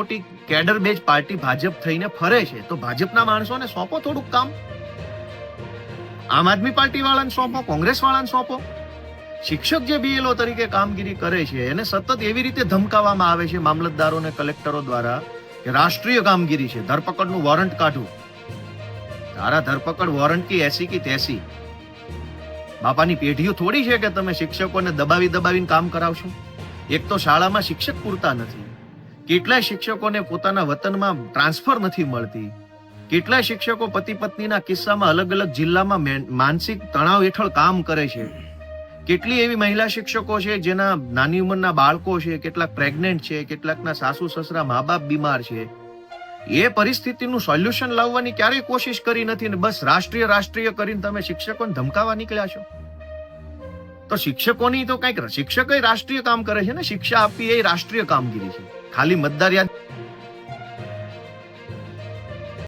મોટી cadre base party Bhajap થઈને ફરે છે, તો ભાજપના માણસોને સોંપો થોડુંક કામ. આમ આદમી પાર્ટી વાળાને સોંપો કોંગ્રેસ વાળાને સોંપો. શિક્ષક જે બીએલઓ તરીકે કામગીરી કરે છે, એને સતત એવી રીતે ધમકાવવામાં આવે છે મામલતદારો અને કલેક્ટરો દ્વારા, કે રાષ્ટ્રીય કામગીરી છે, ધરપકડનું વોરંટ કાઢવું તારા ધરપકડ વોરંટ કી એસી કી તેસી. બાપાની પેઢીઓ થોડી છે કે તમે શિક્ષકોને દબાવી દબાવીને કામ કરાવશો? એક તો શાળામાં શિક્ષક પૂરતા નથી. કેટલાય શિક્ષકોને પોતાના વતનમાં ટ્રાન્સફર નથી મળતી. કેટલાય શિક્ષકો પતિ પત્નીના કિસ્સામાં અલગ અલગ જિલ્લામાં મેન- માનસિક તણાવ હેઠળ કામ કરે છે. કેટલી એવી મહિલા શિક્ષકો છે જેના નાની ઉંમરના બાળકો છે, કેટલાક પ્રેગ્નેન્ટ છે, કેટલાકના સાસુ સસરા મા બાપ બીમાર છે. એ પરિસ્થિતિનું સોલ્યુશન લાવવાની ક્યારેય કોશિશ કરી નથી ને બસ રાષ્ટ્રીય રાષ્ટ્રીય કરીને તમે શિક્ષકોને ધમકાવા નીકળ્યા છો. તો શિક્ષકોની તો કંઈક શિક્ષકો રાષ્ટ્રીય કામ કરે છે ને, શિક્ષા આપવી એ રાષ્ટ્રીય કામગીરી છે. ખાલી મતદાર